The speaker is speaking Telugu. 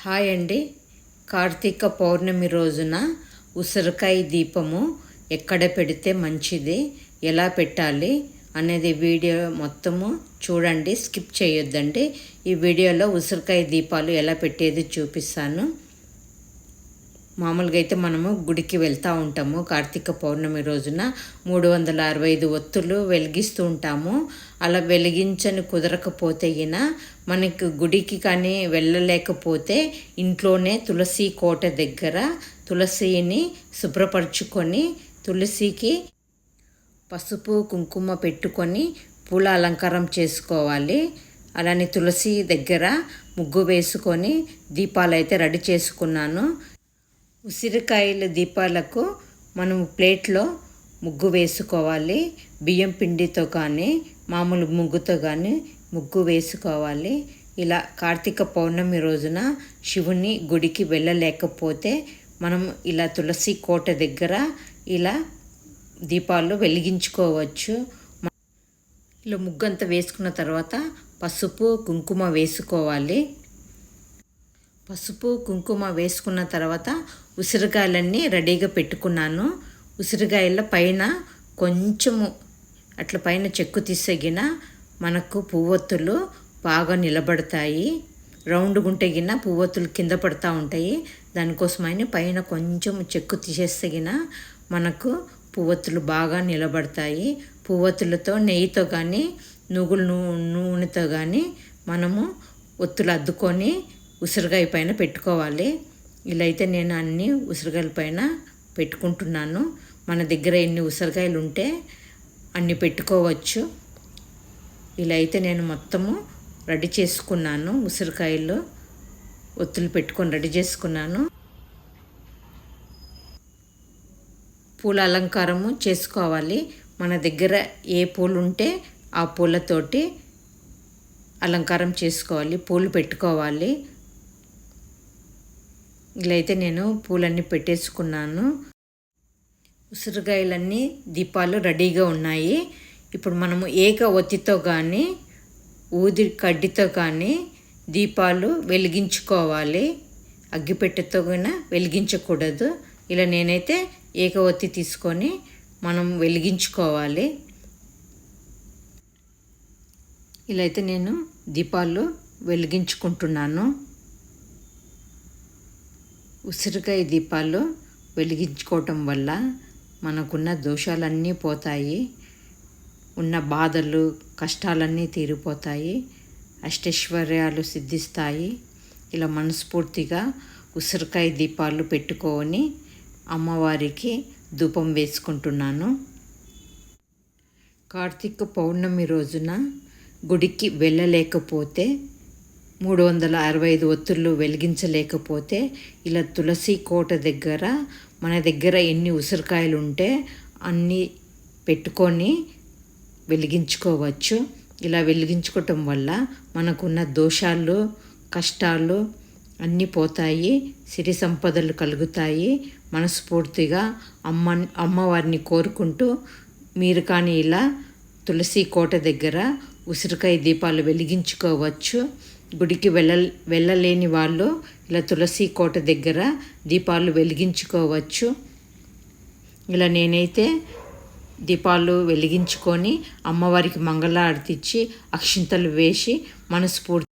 హాయ్ అండి. కార్తీక పౌర్ణమి రోజున ఉసిరికాయ దీపము ఎక్కడ పెడితే మంచిది ఎలా పెట్టాలి అనేది వీడియో మొత్తము చూడండి స్కిప్ చేయొద్దండి. ఈ వీడియోలో ఉసిరికాయ దీపాలు ఎలా పెట్టేది చూపిస్తాను. మామూలుగా అయితే మనము గుడికి వెళ్తూ ఉంటాము. కార్తీక పౌర్ణమి రోజున మూడు వందల అరవై ఐదు ఒత్తులు వెలిగిస్తూ ఉంటాము. అలా వెలిగించని కుదరకపోతే అయినా మనకి గుడికి కానీ వెళ్ళలేకపోతే ఇంట్లోనే తులసి కోట దగ్గర తులసిని శుభ్రపరచుకొని తులసికి పసుపు కుంకుమ పెట్టుకొని పూల అలంకారం చేసుకోవాలి. అలానే తులసి దగ్గర ముగ్గు వేసుకొని దీపాలు అయితే రెడీ చేసుకున్నాను. ఉసిరికాయల దీపాలకు మనం ప్లేట్లో ముగ్గు వేసుకోవాలి. బియ్యం పిండితో కానీ మామూలు ముగ్గుతో కానీ ముగ్గు వేసుకోవాలి. ఇలా కార్తీక పౌర్ణమి రోజున శివుని గుడికి వెళ్ళలేకపోతే మనం ఇలా తులసి కోట దగ్గర ఇలా దీపాలు వెలిగించుకోవచ్చు. ఇలా ముగ్గంతా వేసుకున్న తర్వాత పసుపు కుంకుమ వేసుకోవాలి. పసుపు కుంకుమ వేసుకున్న తర్వాత ఉసిరికాయలన్నీ రెడీగా పెట్టుకున్నాను. ఉసిరికాయల పైన కొంచెము అట్లా పైన చెక్కు తీసగిన మనకు పువ్వొత్తులు బాగా నిలబడతాయి. రౌండ్ గుంటగిన పువ్వొత్తులు కింద పడుతూ ఉంటాయి. దానికోసమని పైన కొంచెం చెక్కు తీసేస్తగిన మనకు పువ్వొత్తులు బాగా నిలబడతాయి. పువ్వొత్తులతో నెయ్యితో కానీ నువ్వుల నూనెతో కానీ మనము ఒత్తులు అద్దుకొని ఉసిరికాయ పైన పెట్టుకోవాలి. ఇలా అయితే నేను అన్ని ఉసిరికాయల పైన పెట్టుకుంటున్నాను. మన దగ్గర ఎన్ని ఉసిరికాయలు ఉంటే అన్ని పెట్టుకోవచ్చు. ఇలా అయితే నేను మొత్తము రెడీ చేసుకున్నాను. ఉసిరికాయలు ఒత్తులు పెట్టుకొని రెడీ చేసుకున్నాను. పూల అలంకారము చేసుకోవాలి. మన దగ్గర ఏ పూలు ఉంటే ఆ పూలతోటి అలంకారం చేసుకోవాలి. పూలు పెట్టుకోవాలి. ఇలా అయితే నేను పూలన్నీ పెట్టేసుకున్నాను. ఉసిరికాయలన్నీ దీపాలు రెడీగా ఉన్నాయి. ఇప్పుడు మనము ఏక ఒత్తితో కానీ ఊది కడ్డితో కానీ దీపాలు వెలిగించుకోవాలి. అగ్గిపెట్టెతో కూడా వెలిగించకూడదు. ఇలా నేనైతే ఏక ఒత్తి తీసుకొని మనం వెలిగించుకోవాలి. ఇలా అయితే నేను దీపాలు వెలిగించుకుంటున్నాను. ఉసిరికాయ దీపాలు వెలిగించుకోవటం వల్ల మనకున్న దోషాలన్నీ పోతాయి ఉన్న బాధలు కష్టాలన్నీ తీరిపోతాయి అష్టైశ్వర్యాలు సిద్ధిస్తాయి. ఇలా మనస్ఫూర్తిగా ఉసిరికాయ దీపాలు పెట్టుకొని అమ్మవారికి ధూపం వేసుకుంటున్నాను. కార్తీక పౌర్ణమి రోజున గుడికి వెళ్ళలేకపోతే మూడు వందల అరవై ఐదు ఒత్తులు వెలిగించలేకపోతే ఇలా తులసి కోట దగ్గర మన దగ్గర ఎన్ని ఉసిరికాయలు ఉంటే అన్నీ పెట్టుకొని వెలిగించుకోవచ్చు. ఇలా వెలిగించుకోవటం వల్ల మనకున్న దోషాలు కష్టాలు అన్నీ పోతాయి సిరి సంపదలు కలుగుతాయి. మనస్ఫూర్తిగా అమ్మ అమ్మవారిని కోరుకుంటూ మీరు కానీ ఇలా తులసి కోట దగ్గర ఉసిరికాయ దీపాలు వెలిగించుకోవచ్చు. గుడికి వెళ్ళ వెళ్ళలేని వాళ్ళు ఇలా తులసి కోట దగ్గర దీపాలు వెలిగించుకోవచ్చు. ఇలా నేనైతే దీపాలు వెలిగించుకొని అమ్మవారికి మంగళ ఇచ్చి అక్షింతలు వేసి మనస్ఫూర్తి